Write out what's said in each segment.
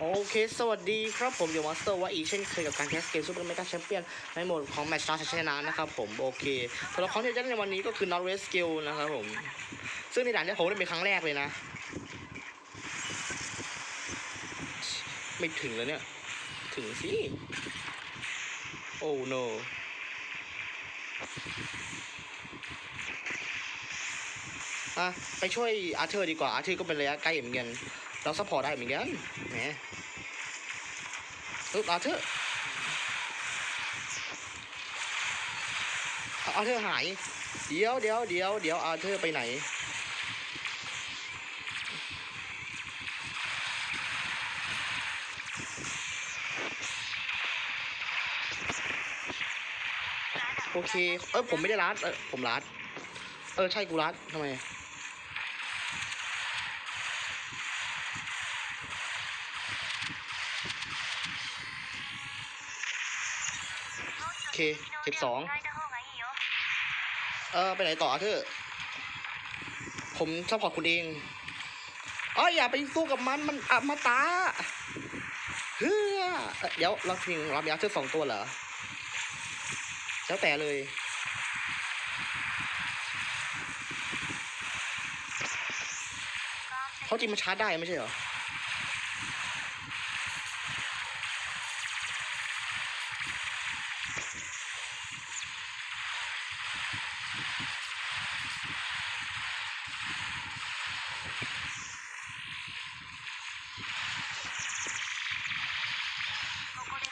โอเค สวัสดีครับผมอยู่มาสเตอร์ว่าอีเช่นเคยกับการแคสเกมซูเปอร์เมกาแชมเปี้ยนในโหมดของแมตช์ชาชนะนะครับผม โอเคตัวละครที่จะเล่นในวันนี้ก็คือนอร์เวสกิลนะครับผม ซึ่งในด่านนี้ผมเล่นเป็นครั้งแรกเลยนะ ไม่ถึงแล้วเนี่ย ถึงสิ โอ้ no อะ ไปช่วยอาร์เธอร์ดีกว่า อาร์เธอร์ก็เป็นระยะใกล้เหมือนกัน เราซัพพอร์ตได้เหมือนกันแหมเอออาเธอร์อาเธอหาย เดี๋ยวเดี๋ยวเดี๋ยวเดี๋ยวอาเธอร์ไปไหนโอเค เออผมไม่ได้รัด เออผมรัด เออ ใช่ กูรัดทำไม เคเก็บสองเออไปไหนต่ออาเธอผมซัพพอร์ตคุณเองอ๋ออย่าไปสู้กับมันมันอัมาตาเฮ้ยเอ่อเดี๋ยวเราพิงเรามีอาเธอร์สองตัวเหรอแล้วแต่เลยเขาจริงมันชาร์จได้ไม่ใช่เหรอ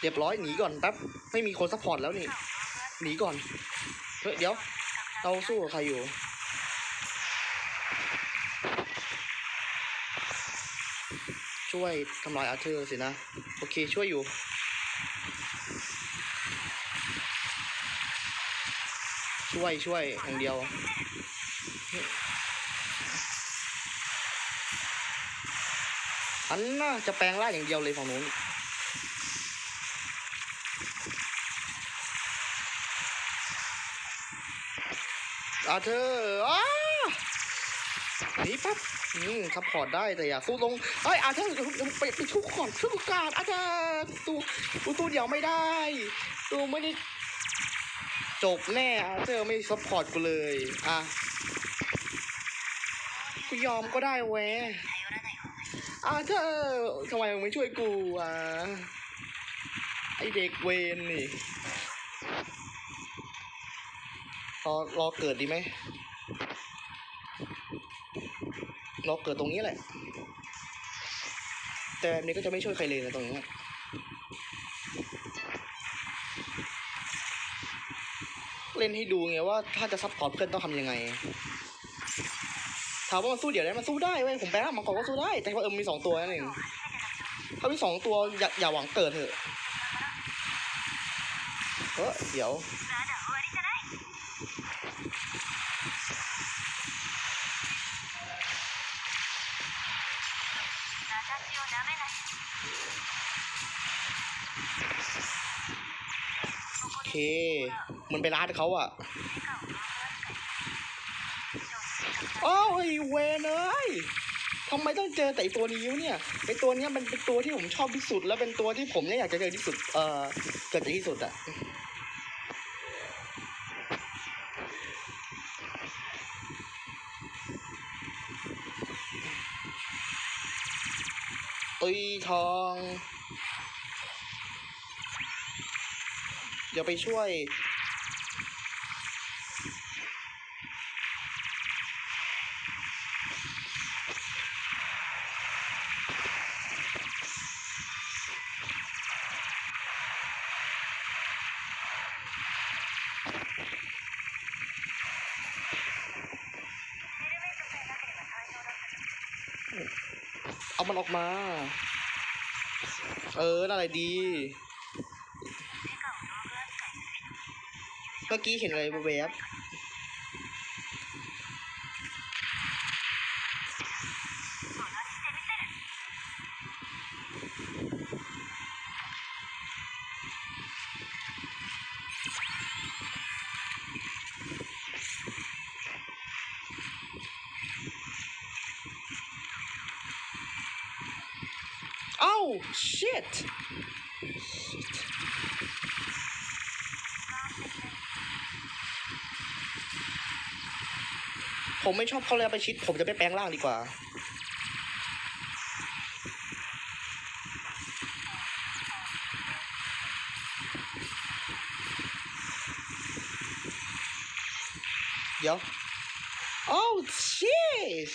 เรียบร้อยหนีก่อนแป๊บไม่มีคนซัพพอร์ตแล้วนี่หนีก่อนเฮ้ยเดี๋ยว เราสู้กับใครอยู่ช่วยทำลายอาเธอร์สินะ โอเคช่วยอยู่ ช่วยช่วยอย่างเดียว อันน่าจะแปลงร่างอย่างเดียวเลยฝั่งนู้น อาเธออ้านีปั๊บอืมซัพพอร์ตได้แต่อย่าสู้ลงเอ้ยอาเธอร์ไปไปชุกก่อนชุกการอาเธอร์สู้กูสู้เดี่ยวไม่ได้กูไม่ได้จบแน่อาเธอร์ไม่ซัพพอร์ตกูเลยอะกูยอมก็ได้เว้ยอาเธอร์ทำไมมึงไม่ช่วยกูอะไอเด็กเวนนี่ รอรอเกิดดีไหมรอเกิดตรงนี้แหละ แต่แบบนี้ก็จะไม่ช่วยใครเลยนะตรงนี้เล่นให้ดูไงว่าถ้าจะซัพพอร์ตเพื่อนต้องทำยังไงถามว่ามันสู้เดี๋ยวได้มันสู้ได้เว้ยผมแปลว่ามังกรก็สู้ได้ แต่ว่าเออมีสองตัวนั่นเองถ้ามีสองตัวอย่าอย่าหวังเกิดเถอะ เออเดี๋ยวโอเค มันไปร้านเขาอะอ้าวไอ้เวนเอ้ยทำไมต้องเจอแต่ตัวนี้วเนี่ยไอตัวเนี้ยมันเป็นตัวที่ผมชอบที่สุด แล้วเป็นตัวที่ผมเนี่ยอยากจะเจอที่สุด เอ่อเกิดจากที่สุดอะ ตุยทองเดี๋ยวไปช่วย มันออกมา เอออะไรดี เมื่อกี้เห็นอะไรแวบ เอ้า shit ผมไม่ชอบเขาเลยไปชิด ผมจะไปแปลงร่างดีกว่า เดี๋ยว oh shit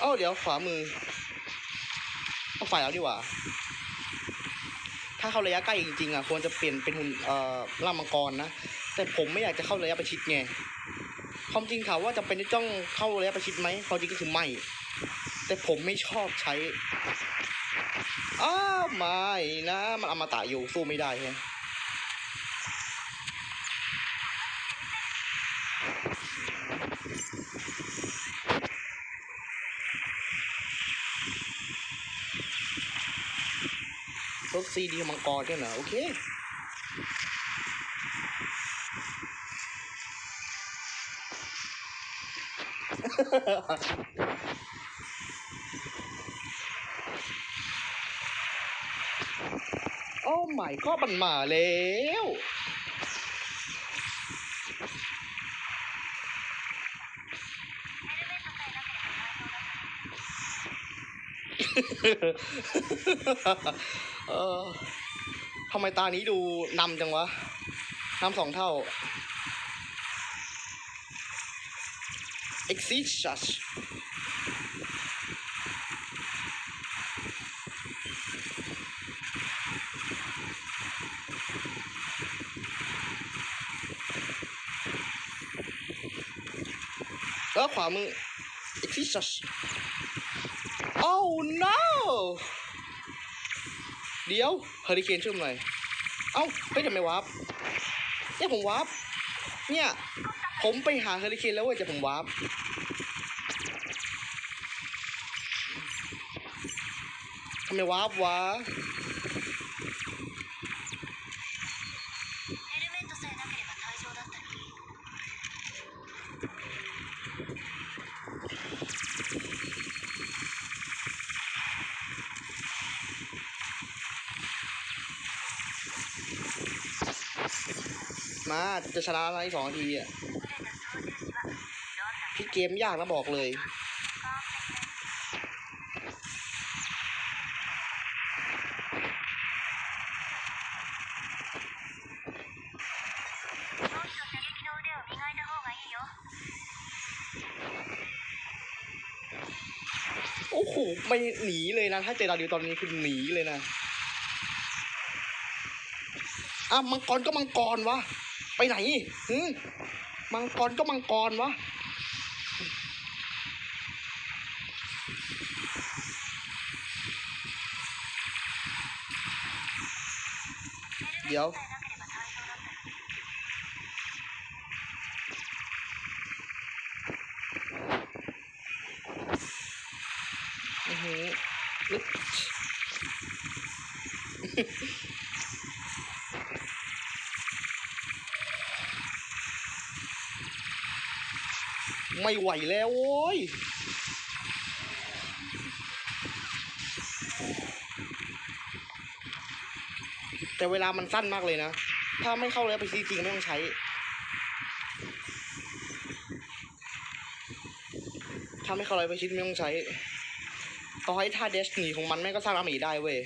เอ้าเดี๋ยวขวามือเอาฝ่ายแล้วดีกว่า ถ้าเข้าระยะใกล้จริงๆอะควรจะเปลี่ยนเป็นหุ่นเอ่อล่ามังกรนะ แต่ผมไม่อยากจะเข้าระยะประชิดไงความจริงถาว่าจะเป็นที่ต้องเข้าระยะประชิดไหมความจริงก็คือไม่ แต่ผมไม่ชอบใช้อ้าวไม่นะ มันอมตะอยู่สู้ไม่ได้ใช่ไหมรถ ซีดีมังกรเนี่ยนะโอเคโอ้ไม่ก็มันมาแล้ว เออทำไมตานี้ดูนำจังวะนำสองเท่า exit shot แล้วขวามือ exit shot oh no เดี๋ยวเฮอริเคนช่วยหน่อยเอ้าเฮ้ยทำไมวาร์ปเนี่ยผมวาร์ปเนี่ย ผมไปหาเฮอริเคนแล้วเว้ยแต่ผมวาร์ปทำไมวาร์ปวะ มาจะชนะอะไรสองทีอะพี่เกมยากนะบอกเลยโอ้โหไม่หนีเลยนะ ถ้าเจดาดิวตอนนี้คือหนีเลยนะ อะมังกรก็มังกรวะ ไปไหนหืมังกรก็มังกรวะเดี๋ยวอือ้โห ไม่ไหวแล้วโว้ยแต่เวลามันสั้นมากเลยนะ ถ้าไม่เข้าแล้วไปจริงไม่ต้องใช้ ถ้าไม่เข้าเลยไปชิดไม่ต้องใช้ ต่อให้ท่าเดสนีของมันแม่ก็สร้างอามีได้เว้ย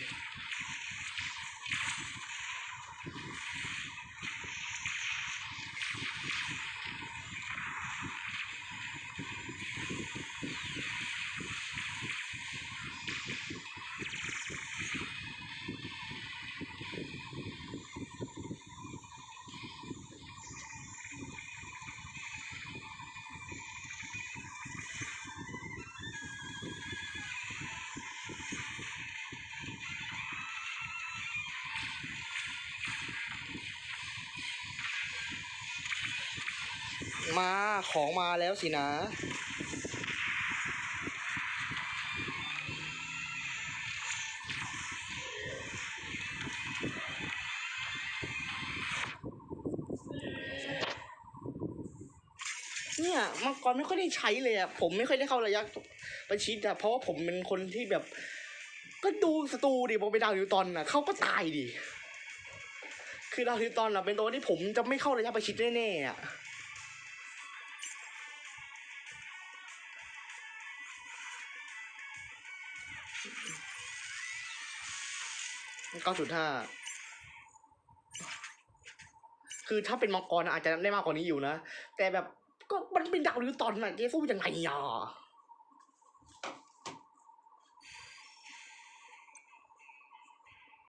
มาของมาแล้วสินะ เนี่ยมังกรไม่ค่อยได้ใช้เลยอะผมไม่ค่อยได้เข้าระยะประชิดอะเพราะว่าผมเป็นคนที่แบบ ก็ดูสตูดิบอไปดาวนิวตอนอะเขาก็ตายดิคือดาวนิวตอนอะเป็นตัวที่ผมจะไม่เข้าระยะประชิดแน่ๆอะ เก้าจุดห้าคือถ้าเป็นมังกรอาจจะได้มากกว่านี้อยู่นะ แต่แบบก็มันเป็นดาวหรือตอนอะเจสู้ยังไงอะ